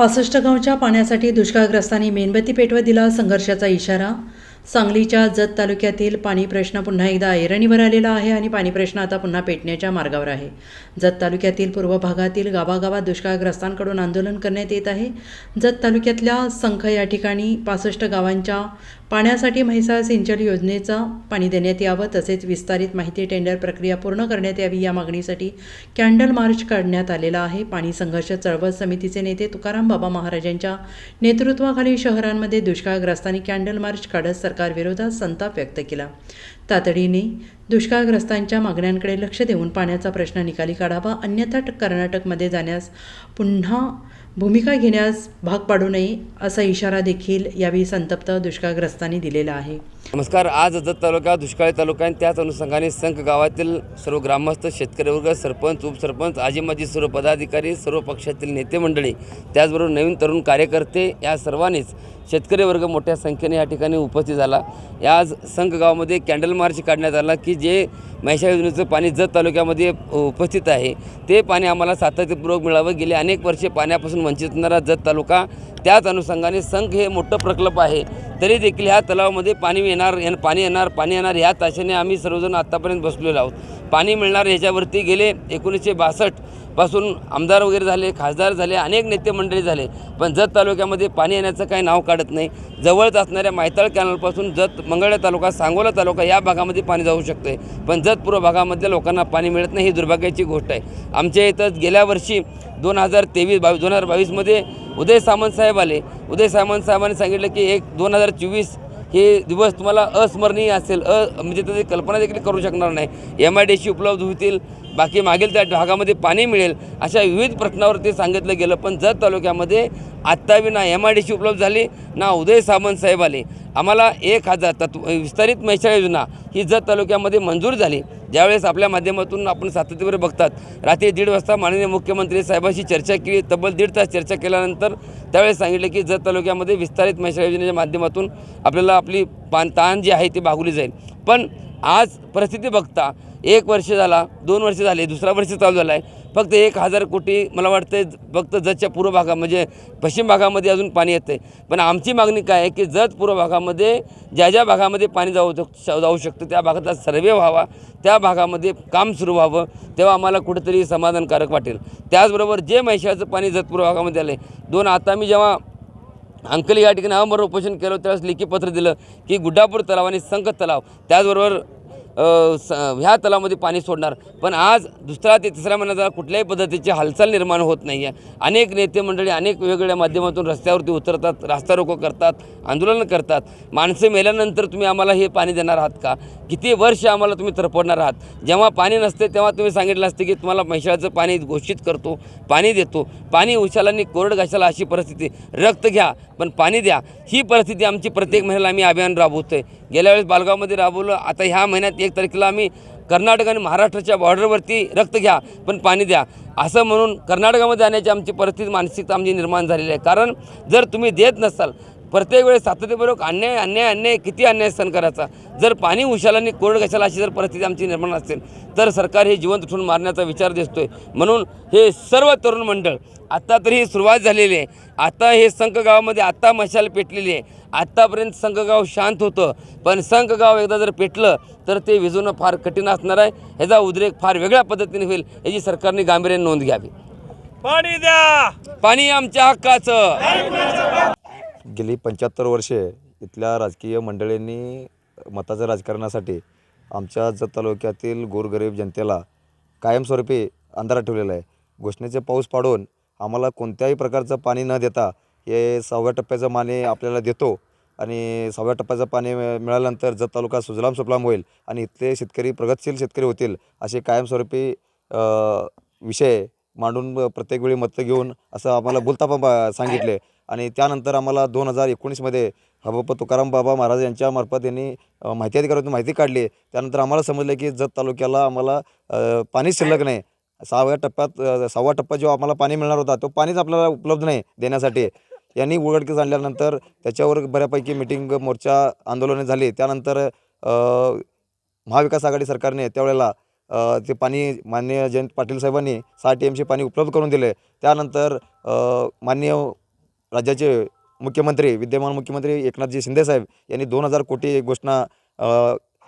पासष्ट गावच्या पाण्यासाठी दुष्काळग्रस्तांनी मेणबत्ती पेटवत दिला संघर्षाचा इशारा. सांगलीच्या जत तालुक्यातील पाणी प्रश्न पुन्हा एकदा ऐरणीवर आलेला आहे आणि पाणी प्रश्न आता पुन्हा पेटण्याच्या मार्गावर आहे. जत तालुक्यातील पूर्व भागातील गावागावात दुष्काळग्रस्तांकडून आंदोलन करण्यात येत आहे. जत तालुक्यातल्या संख या ठिकाणी पासष्ट गावांच्या पाण्यासाठी म्हैसाळ सिंचन योजनेचं पाणी देण्यात यावं तसेच विस्तारित माहिती टेंडर प्रक्रिया पूर्ण करण्यात यावी या मागणीसाठी कॅन्डल मार्च काढण्यात आलेला आहे. पाणी संघर्ष चळवळ समितीचे नेते तुकाराम बाबा महाराजांच्या नेतृत्वाखाली शहरांमध्ये दुष्काळग्रस्तांनी कॅन्डल मार्च काढत सरकारविरोधात संताप व्यक्त केला. तातडीने दुष्काळग्रस्तांच्या मागण्यांकडे लक्ष देऊन पाण्याचा प्रश्न निकाली काढावा अन्यथा कर्नाटकमध्ये जाण्यास पुन्हा भूमिका घेण्यास भाग पाडू नये असा इशारा देखील यावेळी संतप्त दुष्काळग्रस्तांनी दिलेला आहे. नमस्कार आज जत तालुका दुष्काळी तालुका आणि त्याच अनुषंगाने संघ गावातील सर्व ग्रामस्थ शेतकरी वर्ग सरपंच उपसरपंच आजी माजी सर्व पदाधिकारी सर्व पक्षातील नेते मंडळी त्याचबरोबर नवीन तरुण कार्यकर्ते या सर्वांनीच शेतकरी वर्ग मोठ्या संख्येने या ठिकाणी उपस्थित झाला. या आज संघ गावामध्ये कॅन्डल मार्च काढण्यात आला की जे महेशा योजनेचं पाणी जत तालुक्यामध्ये उपस्थित आहे ते पाणी आम्हाला सातत्यपूर्वक मिळावं. गेले अनेक वर्षे पाण्यापासून वंचित होणारा जत तालुका त्याच अनुषंगाने संघ हे मोठं प्रकल्प आहे. तरी देखील ह्या तलावामध्ये पाणी येणार पाणी येणार पाणी येणार ह्या ताशेने आम्ही सर्वजण आत्तापर्यंत बसलेलो आहोत. पाणी मिळणार ह्याच्यावरती गेले एकोणीसशे बासष्टपासून आमदार वगैरे झाले खासदार झाले अनेक नेते मंडळी झाले. पण जत तालुक्यामध्ये पाणी येण्याचं काही नाव काढत नाही. जवळच असणाऱ्या मायताळ कॅनलपासून जत मंगळ्या तालुका सांगोला तालुका या भागामध्ये पाणी जाऊ शकते पण जत पूर्व भागामधल्या लोकांना पाणी मिळत नाही ही दुर्भाग्याची गोष्ट आहे. आमच्या इथं गेल्या वर्षी दोन हजार तेवीस बावीस दोन हजार बावीसमध्ये उदय सामंत साहेब आले. उदय सामंत साहेबांनी सांगितलं की एक दोन हजार चोवीस हे दिवस तुम्हाला अस्मरणीय असेल. अ म्हणजे त्याची कल्पना देखील करू शकणार नाही. एम आय डी सी उपलब्ध होतील. बाकी मागील त्या भागामध्ये पाणी मिळेल अशा विविध प्रश्नावरती सांगितलं गेलं. पण जत तालुक्यामध्ये आत्तावी ना एम आय डी सी उपलब्ध झाली ना उदय सामंत साहेब आले. आम्हाला एक हजार तत्व विस्तारित मैशाळा योजना ही जत तालुक्यामध्ये मंजूर झाली. ज्यावेळेस आपल्या माध्यमातून आपण सातत्यवर बघतात रात्री दीड वाजता माननीय मुख्यमंत्री साहेबांशी चर्चा केली तब्बल दीड तास चर्चा केल्यानंतर त्यावेळेस सांगितलं की जत तालुक्यामध्ये विस्तारित मैशाळा योजनेच्या माध्यमातून आपल्याला आपली पान ताण जी आहे ती भागवली जाईल. पण आज परिस्थिती बघता एक वर्ष झाला दोन वर्ष झाले दुसरा वर्ष चालू झाला आहे फक्त एक हजार कोटी मला वाटतं फक्त जतच्या पूर्व भागा म्हणजे पश्चिम भागामध्ये अजून पाणी येतं आहे पण आमची मागणी काय आहे की जत पूर्व भागामध्ये ज्या ज्या भागामध्ये पाणी जाऊ जाऊ शकतं त्या भागाचा सर्वे व्हावा. त्या भागामध्ये काम सुरू व्हावं तेव्हा आम्हाला कुठेतरी समाधानकारक वाटेल. त्याचबरोबर जे महिषाचं पाणी जतपूर्व भागामध्ये आलं आहे दोन आता मी जेव्हा अंकली या ठिकाणी अमर उपोषण केलं त्यावेळेस लेखी पत्र दिलं की गुड्डापूर तलाव आणि संख तलाव त्याचबरोबर स ह्या तलावामध्ये पाणी सोडणार. पण आज दुसरा ते तिसऱ्या महिन्याचा कुठल्याही पद्धतीची हालचाल निर्माण होत नाही आहे अनेक नेते मंडळी अनेक वेगवेगळ्या माध्यमातून रस्त्यावरती उतरतात रास्ता रोको करतात आंदोलनं करतात. माणसं मेल्यानंतर तुम्ही आम्हाला हे पाणी देणार आहात का? किती वर्ष आम्हाला तुम्ही तरपडणार आहात? जेव्हा पाणी नसते तेव्हा तुम्ही सांगितलं असते की तुम्हाला म्हैशाळाचं पाणी घोषित करतो पाणी देतो. पाणी उशालांनी कोरड घाशाला अशी परिस्थिती. रक्त घ्या पण पाणी द्या. ही परिस्थिती आमची प्रत्येक महिन्याला आम्ही अभियान राबवतो आहे गेल्या वेळेस बालगावमध्ये राबवलं. आता ह्या महिन्यात एक तारखेला आम्ही कर्नाटक आणि महाराष्ट्राच्या बॉर्डरवरती रक्त घ्या पण पाणी द्या. असं म्हणून कर्नाटकामध्ये जाण्याची आमची परिस्थिती मानसिकता आमची निर्माण झालेली आहे. कारण जर तुम्ही देत नसाल प्रत्येक वेळेस सातत्यपूर्वक अन्याय अन्याय अन्याय किती अन्याय सहन करायचा? जर पाणी उशालांनी कोरड घशाला अशी जर परिस्थिती आमची निर्माण असेल तर सरकार हे जिवंत उठून मारण्याचा विचार दिसतोय. म्हणून हे सर्व तरुण मंडळ आत्ता तरी ही सुरुवात झालेली आहे. आता हे संख गावामध्ये आत्ता मशाल पेटलेली आहे. आत्तापर्यंत संघगाव शांत होतं. पण संघगाव एकदा जर पेटलं तर ते विझवणं फार कठीण असणार आहे. ह्याचा उद्रेक फार वेगळ्या पद्धतीने होईल याची सरकारने गांभीर्याने नोंद घ्यावी. पाणी द्या! पाणी आमच्या हक्काचं. गेली पंच्याहत्तर वर्षे इथल्या राजकीय मंडळींनी मताच्या राजकारणासाठी आमच्या जत तालुक्यातील गोरगरीब जनतेला कायमस्वरूपी अंधारात ठेवलेला आहे. घोषणेचे पाऊस पाडून आम्हाला कोणत्याही प्रकारचं पाणी न देता हे सहाव्या टप्प्याचं पाणी आपल्याला देतो आणि सहाव्या टप्प्याचं पाणी मिळाल्यानंतर जत तालुका सुजलाम सुफलाम होईल आणि इथले शेतकरी प्रगतशील शेतकरी होतील असे कायमस्वरूपी विषय मांडून प्रत्येक वेळी मतं घेऊन असं आम्हाला बोलता पण सांगितले. आणि त्यानंतर आम्हाला दोन हजार एकोणीसमध्ये हबप तुकाराम बाबा महाराज यांच्यामार्फत यांनी माहिती अधिकारातून माहिती काढली. त्यानंतर आम्हाला समजलं की जत तालुक्याला आम्हाला पाणी पाणीच शिल्लक नाही. सहाव्या टप्प्यात सहावा टप्पा जो आम्हाला पाणी मिळणार होता तो पाणीच आपल्याला उपलब्ध नाही देण्यासाठी. यांनी उघडकीस आणल्यानंतर त्याच्यावर बऱ्यापैकी मिटिंग मोर्चा आंदोलने झाली. त्यानंतर महाविकास आघाडी सरकारने त्यावेळेला ते पाणी माननीय जयंत पाटील साहेबांनी सहा टी एमचे पाणी उपलब्ध करून दिले. त्यानंतर माननीय राज्याचे मुख्यमंत्री विद्यमान मुख्यमंत्री एकनाथजी शिंदेसाहेब यांनी दोन हजार कोटी घोषणा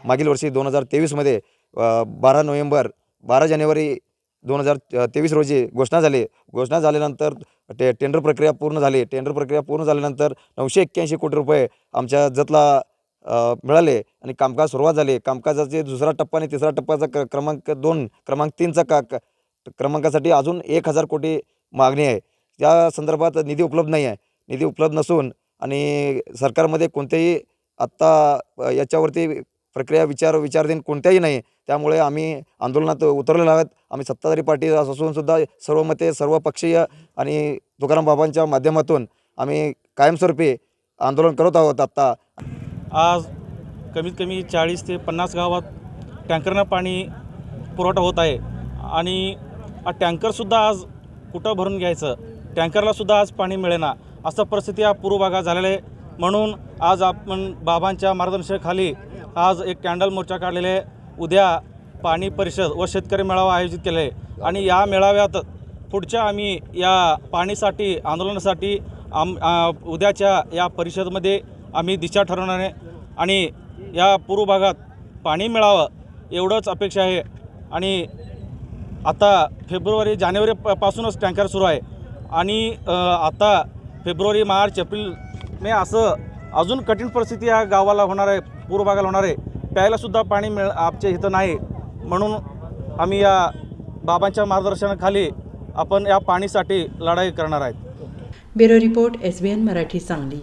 मागील वर्षी दोन हजार तेवीसमध्ये बारा नोव्हेंबर बारा जानेवारी दोन हजार तेवीस रोजी घोषणा झाली. घोषणा झाल्यानंतर टे टेंडर प्रक्रिया पूर्ण झाली. टेंडर प्रक्रिया पूर्ण झाल्यानंतर नऊशे एक्क्याऐंशी कोटी रुपये आमच्या जतला मिळाले आणि कामकाज सुरुवात झाली. कामकाजाचे दुसरा टप्पा आणि तिसरा टप्पाचा क क्रमांक दोन क्रमांक तीनचा का क- क्रमांकासाठी अजून एक हजार कोटी मागणी आहे. त्या संदर्भात निधी उपलब्ध नाही आहे. निधी उपलब्ध नसून आणि सरकारमध्ये कोणतेही आत्ता याच्यावरती प्रक्रिया विचार विचारधीन कोणत्याही नाही. त्यामुळे आम्ही आंदोलनात उतरलेलो आहोत. आम्ही सत्ताधारी पार्टी असूनसुद्धा सर्व मते सर्व पक्षीय आणि तुकाराम बाबांच्या माध्यमातून आम्ही कायमस्वरूपी आंदोलन करत आहोत आत्ता. आज कमीत कमी चाळीस ते पन्नास गावात टँकरनं पाणी पुरवठा होत आहे आणि हा टँकरसुद्धा आज कुठं भरून घ्यायचं? टँकरलासुद्धा आज पाणी मिळेना. असं परिस्थिती या पूर्व भागात झालेलं आहे. म्हणून आज आपण बाबांच्या मार्गदर्शनाखाली आज एक कॅन्डल मोर्चा काढलेले आहे. उद्या पाणी परिषद व शेतकरी मेळावा आयोजित केला आहे आणि या मेळाव्यात पुढच्या आम्ही या पाणीसाठी आंदोलनासाठी आम उद्याच्या या परिषदमध्ये आम्ही दिशा ठरवणार आहे. आणि या पूर्व भागात पाणी मिळावं एवढंच अपेक्षा आहे. आणि आता फेब्रुवारी जानेवारी पासूनच टँकर सुरू आहे. आणि आता फेब्रुवारी मार्च एप्रिल मे असं अजून कठीण परिस्थिती या गावाला होणार आहे. पूर्व भागाला होणार आहे. प्यायलासुद्धा पाणी मिळ आमच्या इथं नाही. म्हणून आम्ही या बाबांच्या मार्गदर्शनाखाली आपण या पाणीसाठी लढाई करणार आहेत. Bureau report S B N Marathi Sangli.